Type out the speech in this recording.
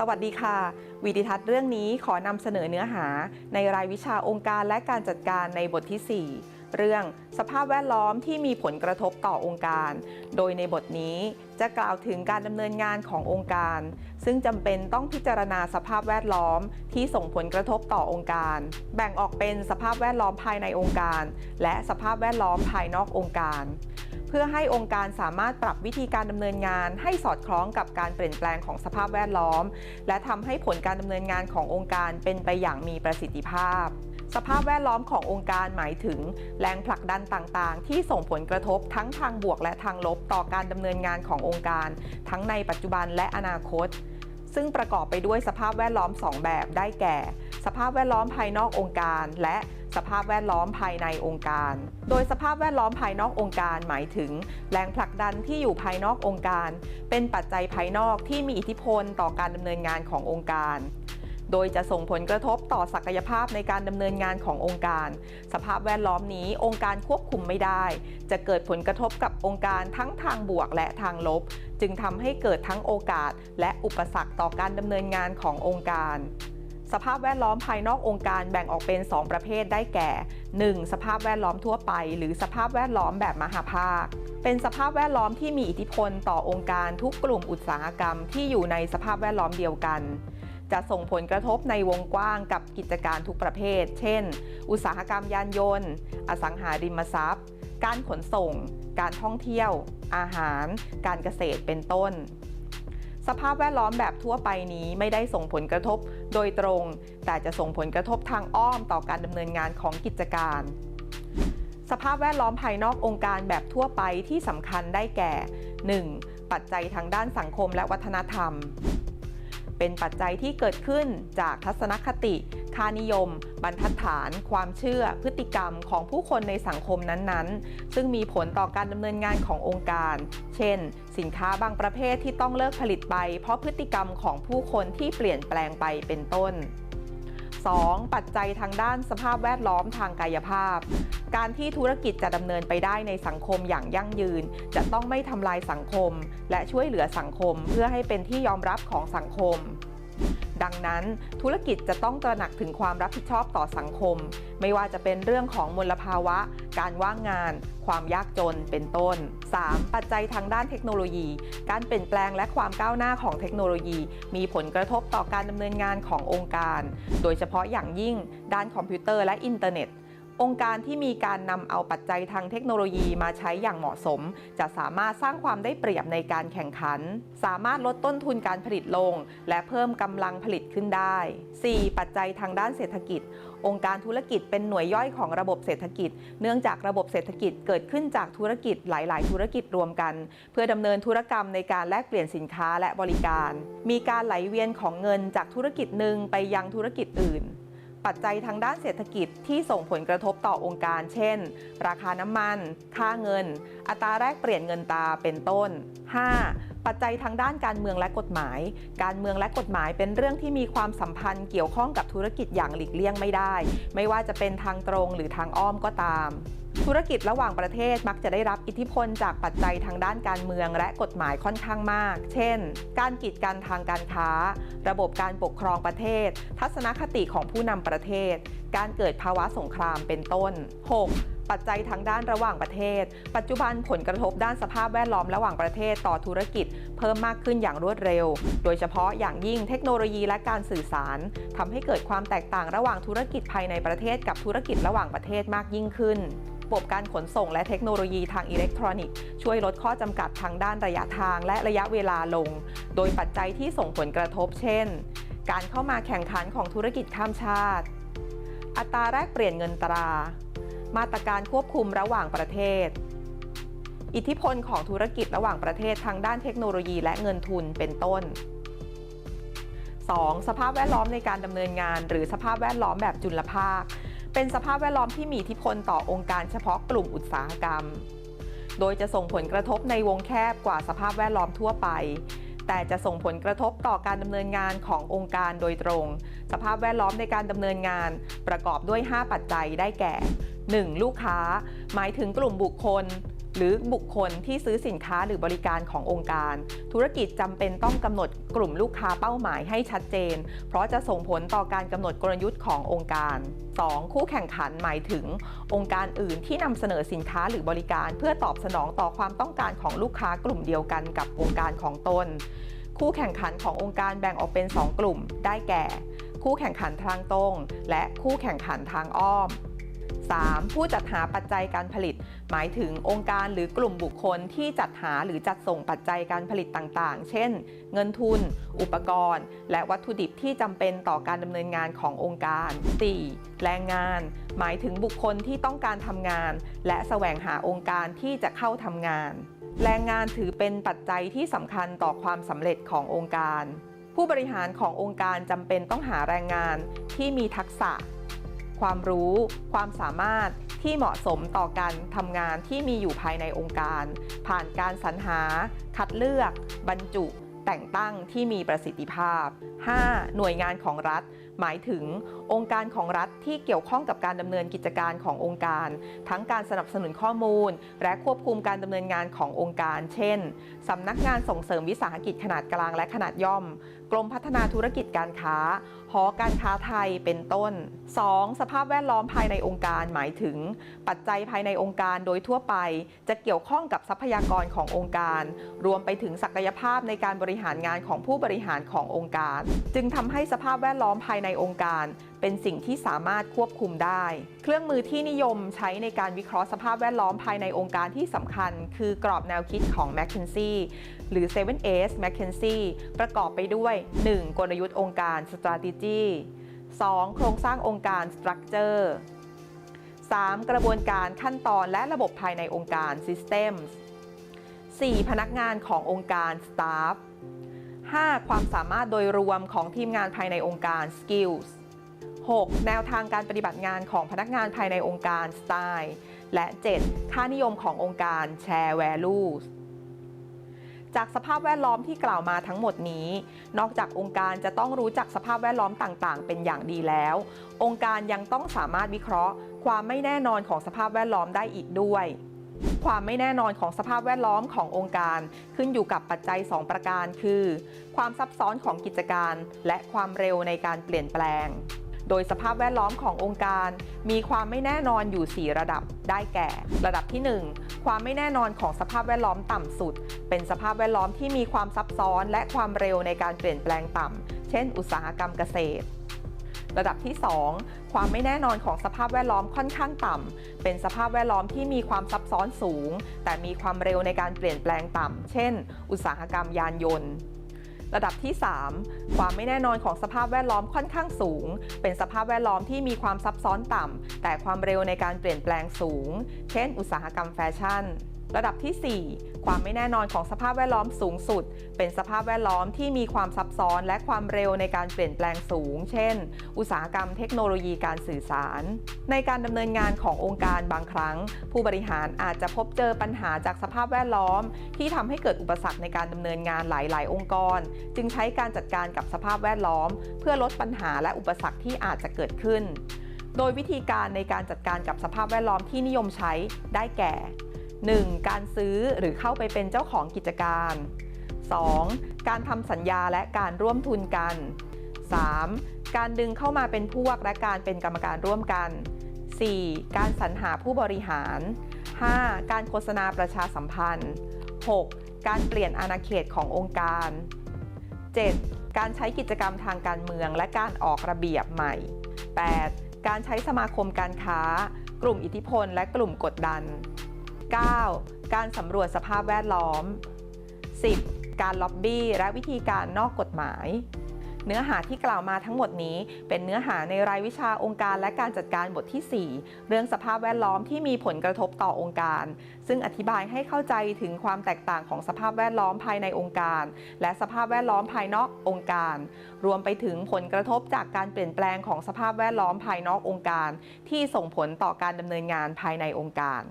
สวัสดีค่ะวิดิทัศน์เรื่องนี้ขอนำเสนอเนื้อหา ในรายวิชาองค์การและการจัดการในบทที่ 4 เรื่องสภาพแวดล้อมที่มีผลกระทบต่อองค์การ โดยในบทนี้จะกล่าวถึงการดำเนินงานขององค์การ ซึ่งจำเป็นต้องพิจารณาสภาพแวดล้อมที่ส่งผลกระทบต่อองค์การ แบ่งออกเป็นสภาพแวดล้อมภายในองค์การ และสภาพแวดล้อมภายนอกองค์การ เพื่อให้องค์การสามารถปรับวิธีการดำเนินงาน ให้สอดคล้องกับการเปลี่ยนแปลงของสภาพแวดล้อม และทำให้ผลการดำเนินงานขององค์การเป็นไปอย่างมีประสิทธิภาพสภาพแวดล้อมขององค์การหมายถึง แรงผลักดันต่างๆ ที่ส่งผลกระทบทั้งทางบวกและทางลบต่อการดำเนินงานขององค์การ ทั้งในปัจจุบันและอนาคต ซึ่งประกอบไปด้วยสภาพแวดล้อม 2 แบบได้แก่ สภาพแวดล้อมภายนอกองค์การ และสภาพแวดล้อมภายในองค์การ โดยสภาพแวดล้อมภายนอกองค์การหมายถึง แรงผลักดันที่อยู่ภายนอกองค์การ เป็นปัจจัยภายนอกที่มีอิทธิพลต่อการดำเนินงานขององค์การโดยจะส่งผลกระทบต่อศักยภาพในการดำเนินงานขององค์การ สภาพแวดล้อมนี้องค์การควบคุมไม่ได้ จะเกิดผลกระทบกับองค์การทั้งทางบวกและทางลบ จึงทำให้เกิดทั้งโอกาสและอุปสรรคต่อการดำเนินงานขององค์การ สภาพแวดล้อมภายนอกองค์การแบ่งออกเป็น 2 ประเภทได้แก่ 1. สภาพแวดล้อมทั่วไป หรือสภาพแวดล้อมแบบมหาภาค เป็นสภาพแวดล้อมที่มีอิทธิพลต่อองค์การทุกกลุ่มอุตสาหกรรมที่อยู่ในสภาพแวดล้อมเดียวกัน จะส่งผลกระทบในวงกว้างกับกิจการทุกประเภท เช่น อุตสาหกรรมยานยนต์ อสังหาริมทรัพย์ การขนส่ง การท่องเที่ยว อาหาร การเกษตรเป็นต้น สภาพแวดล้อมแบบทั่วไปนี้ไม่ได้ส่งผลกระทบโดยตรง แต่จะส่งผลกระทบทางอ้อมต่อการดำเนินงานของกิจการ สภาพแวดล้อมภายนอกองค์การแบบทั่วไปที่สำคัญได้แก่ 1. ปัจจัยทางด้านสังคมและวัฒนธรรม เป็นปัจจัยที่เกิดขึ้นจากทัศนคติ ค่านิยม บรรทัดฐาน ความเชื่อ พฤติกรรมของผู้คนในสังคมนั้นๆ ซึ่งมีผลต่อการดำเนินงานขององค์การ เช่น สินค้าบางประเภทที่ต้องเลิกผลิตไป เพราะพฤติกรรมของผู้คนที่เปลี่ยนแปลงไปเป็นต้น 2. ปัจจัยทางด้านสภาพแวดล้อมทางกายภาพ การที่ธุรกิจจะดำเนินไปได้ในสังคมอย่างยั่งยืน จะต้องไม่ทำลายสังคม และช่วยเหลือสังคมเพื่อให้เป็นที่ยอมรับของสังคม ดังนั้นธุรกิจจะต้องตระหนักถึงความรับผิดชอบต่อสังคม ไม่ว่าจะเป็นเรื่องของมลภาวะ การว่างงาน ความยากจนเป็นต้น 3. ปัจจัยทางด้านเทคโนโลยี การเปลี่ยนแปลงและความก้าวหน้าของเทคโนโลยี มีผลกระทบต่อการดำเนินงานขององค์การ โดยเฉพาะอย่างยิ่ง ด้านคอมพิวเตอร์และอินเทอร์เน็ต องค์การที่มีการนำเอาปัจจัยทางเทคโนโลยีมาใช้อย่างเหมาะสม จะสามารถสร้างความได้เปรียบในการแข่งขัน สามารถลดต้นทุนการผลิตลง และเพิ่มกำลังผลิตขึ้นได้ 4. ปัจจัยทางด้านเศรษฐกิจ องค์การธุรกิจเป็นหน่วยย่อยของระบบเศรษฐกิจ เนื่องจากระบบเศรษฐกิจเกิดขึ้นจากธุรกิจหลาย ๆ ธุรกิจรวมกัน เพื่อดำเนินธุรกรรมในการแลกเปลี่ยนสินค้าและบริการ มีการไหลเวียนของเงินจากธุรกิจหนึ่งไปยังธุรกิจอื่น ปัจจัยทางด้านเศรษฐกิจที่ส่งผลกระทบต่อองค์การ เช่น ราคาน้ำมัน ค่าเงิน อัตราแลกเปลี่ยนเงินตราเป็นต้น 5. ปัจจัยทางด้านการเมืองและกฎหมาย การเมืองและกฎหมายเป็นเรื่องที่มีความสัมพันธ์เกี่ยวข้องกับธุรกิจอย่างหลีกเลี่ยงไม่ได้ ไม่ว่าจะเป็นทางตรงหรือทางอ้อมก็ตาม ธุรกิจระหว่างประเทศมักจะได้รับอิทธิพลจากปัจจัยทางด้านการเมืองและกฎหมายค่อนข้างมาก เช่น การกีดกันทางการค้า ระบบการปกครองประเทศ ทัศนคติของผู้นำประเทศ การเกิดภาวะสงครามเป็นต้น 6. ปัจจัยทางด้านระหว่างประเทศ ปัจจุบันผลกระทบด้านสภาพแวดล้อมระหว่างประเทศต่อธุรกิจ เพิ่มมากขึ้นอย่างรวดเร็ว โดยเฉพาะอย่างยิ่งเทคโนโลยีและการสื่อสารทำให้เกิดความแตกต่างระหว่างธุรกิจภายในประเทศกับธุรกิจระหว่างประเทศมากยิ่งขึ้น บบการขนส่งและเทคโนโลยีทางอิเล็กทรอนิกส์ช่วยลดข้อจำกัดทางด้านระยะทางและระยะเวลาลง โดยปัจจัยที่ส่งผลกระทบ เช่น การเข้ามาแข่งขันของธุรกิจข้ามชาติ อัตราแลกเปลี่ยนเงินตรา มาตรการควบคุมระหว่างประเทศ อิทธิพลของธุรกิจระหว่างประเทศทางด้านเทคโนโลยีและเงินทุนเป็นต้น 2. สภาพแวดล้อมในการดำเนินงาน หรือสภาพแวดล้อมแบบจุลภาค เป็นสภาพแวดล้อมที่มีอิทธิพลต่อองค์การเฉพาะกลุ่มอุตสาหกรรม โดยจะส่งผลกระทบในวงแคบกว่าสภาพแวดล้อมทั่วไป แต่จะส่งผลกระทบต่อการดำเนินงานขององค์การโดยตรง สภาพแวดล้อมในการดำเนินงานประกอบด้วย 5 ปัจจัยได้แก่ 1. ลูกค้า หมายถึงกลุ่มบุคคล หรือบุคคลที่ซื้อสินค้าหรือบริการขององค์การ ธุรกิจจำเป็นต้องกำหนดกลุ่มลูกค้าเป้าหมายให้ชัดเจน เพราะจะส่งผลต่อการกำหนดกลยุทธ์ขององค์การ 2. คู่แข่งขันหมายถึง องค์การอื่นที่นำเสนอสินค้าหรือบริการ เพื่อตอบสนองต่อความต้องการของลูกค้ากลุ่มเดียวกันกับองค์การของตน คู่แข่งขันขององค์การแบ่งออกเป็น 2 กลุ่ม ได้แก่ คู่แข่งขันทางตรง และคู่แข่งขันทางอ้อม 3. ผู้จัดหาปัจจัยการผลิต หมายถึงองค์การหรือกลุ่มบุคคลที่จัดหาหรือจัดส่งปัจจัยการผลิตต่างๆ เช่น เงินทุน อุปกรณ์ และวัตถุดิบที่จำเป็นต่อการดำเนินงานขององค์การ 4. แรงงาน หมายถึงบุคคลที่ต้องการทำงาน และแสวงหาองค์การที่จะเข้าทำงาน แรงงานถือเป็นปัจจัยที่สำคัญต่อความสำเร็จขององค์การ ผู้บริหารขององค์การจำเป็นต้องหาแรงงานที่มีทักษะ ความรู้ ความสามารถที่เหมาะสมต่อการทำงานที่มีอยู่ภายในองค์การ ผ่านการสรรหา คัดเลือก บรรจุ แต่งตั้งที่มีประสิทธิภาพ 5. หน่วยงานของรัฐ หมายถึงองค์การของรัฐที่เกี่ยวข้องกับการดำเนินกิจการขององค์การ ทั้งการสนับสนุนข้อมูล และควบคุมการดำเนินงานขององค์การ เช่นสำนักงานส่งเสริมวิสาหกิจขนาดกลางและขนาดย่อม กรมพัฒนาธุรกิจการค้า หอการค้าไทยเป็นต้น 2. สภาพแวดล้อมภายในองค์การหมายถึง ปัจจัยภายในองค์การโดยทั่วไป จะเกี่ยวข้องกับทรัพยากรขององค์การ รวมไปถึงศักยภาพในการบริหารงานของผู้บริหารขององค์การ จึงทำให้สภาพแวดล้อมภายในในองค์การ เป็นสิ่งที่สามารถควบคุมได้ เครื่องมือที่นิยมใช้ในการวิเคราะห์สภาพแวดล้อมภายในองค์การที่สำคัญ คือกรอบแนวคิดของ m c k เคนซี่หรือ 7S m c k เคนซี่ประกอบไปด้วย 1. กลยุทธ์องค์การ strategy 2. โครงสร้างองค์การ structure 3. กระบวนการขั้นตอนและระบบภายในองค์การ systems 4. พนักงานขององค์การ staff 5. ความสามารถโดยรวมของทีมงานภายในองค์การ skills 6. แนวทางการปฏิบัติงานของพนักงานภายในองค์การ style และ 7. ค่านิยมขององค์การ share values จากสภาพแวดล้อมที่กล่าวมาทั้งหมดนี้ นอกจากองค์การจะต้องรู้จักสภาพแวดล้อมต่างๆ เป็นอย่างดีแล้ว องค์การยังต้องสามารถวิเคราะห์ ความไม่แน่นอนของสภาพแวดล้อมได้อีกด้วย ความไม่แน่นอนของสภาพแวดล้อมขององค์การ ขึ้นอยู่กับปัจจัย 2 ประการ คือ ความซับซ้อนของกิจการ และความเร็วในการเปลี่ยนแปลง โดยสภาพแวดล้อมขององค์การ มีความไม่แน่นอนอยู่ 4 ระดับได้แก่ ระดับที่ 1 ความไม่แน่นอนของสภาพแวดล้อมต่ำสุด เป็นสภาพแวดล้อมที่มีความซับซ้อนและความเร็วในการเปลี่ยนแปลงต่ำเช่น อุตสาหกรรมเกษตร ระดับที่ 2 ความไม่แน่นอนของสภาพแวดล้อมค่อนข้างต่ำเป็นสภาพแวดล้อมที่มีความซับซ้อนสูง แต่มีความเร็วในการเปลี่ยนแปลงต่ำเช่น อุตสาหกรรมยานยนต์ระดับที่ 3 ความไม่แน่นอนของสภาพแวดล้อมค่อนข้างสูง เป็นสภาพแวดล้อมที่มีความซับซ้อนต่ำ แต่ความเร็วในการเปลี่ยนแปลงสูง เช่น อุตสาหกรรมแฟชั่น ระดับที่ 4 ความไม่แน่นอนของสภาพแวดล้อมสูงสุด เป็นสภาพแวดล้อมที่มีความซับซ้อนและความเร็วในการเปลี่ยนแปลงสูง เช่น อุตสาหกรรมเทคโนโลยีการสื่อสาร ในการดำเนินงานขององค์การบางครั้ง ผู้บริหารอาจจะพบเจอปัญหาจากสภาพแวดล้อม ที่ทำให้เกิดอุปสรรคในการดำเนินงานหลาย ๆ องค์กร จึงใช้การจัดการกับสภาพแวดล้อม เพื่อลดปัญหาและอุปสรรคที่อาจจะเกิดขึ้น โดยวิธีการในการจัดการกับสภาพแวดล้อมที่นิยมใช้ได้แก่ 1. การซื้อหรือเข้าไปเป็นเจ้าของกิจการ 2. การทำสัญญาและการร่วมทุนกัน 3. การดึงเข้ามาเป็นพวกและการเป็นกรรมการร่วมกัน 4. การสรรหาผู้บริหาร 5. การโฆษณาประชาสัมพันธ์ 6. การเปลี่ยนอาณาเขตขององค์การ 7. การใช้กิจกรรมทางการเมืองและการออกระเบียบใหม่ 8. การใช้สมาคมการค้า กลุ่มอิทธิพล และกลุ่มกดดัน 9. การสำรวจสภาพแวดล้อม 10. การล็อบบี้และวิธีการนอกกฎหมาย เนื้อหาที่กล่าวมาทั้งหมดนี้ เป็นเนื้อหาในรายวิชาองค์การและการจัดการบทที่ 4 เรื่องสภาพแวดล้อมที่มีผลกระทบต่อองค์การ ซึ่งอธิบายให้เข้าใจถึงความแตกต่างของสภาพแวดล้อมภายในองค์การ และสภาพแวดล้อมภายนอกองค์การ รวมไปถึงผลกระทบจากการเปลี่ยนแปลงของสภาพแวดล้อมภายนอกองค์การ ที่ส่งผลต่อการดำเนินงานภายในองค์การ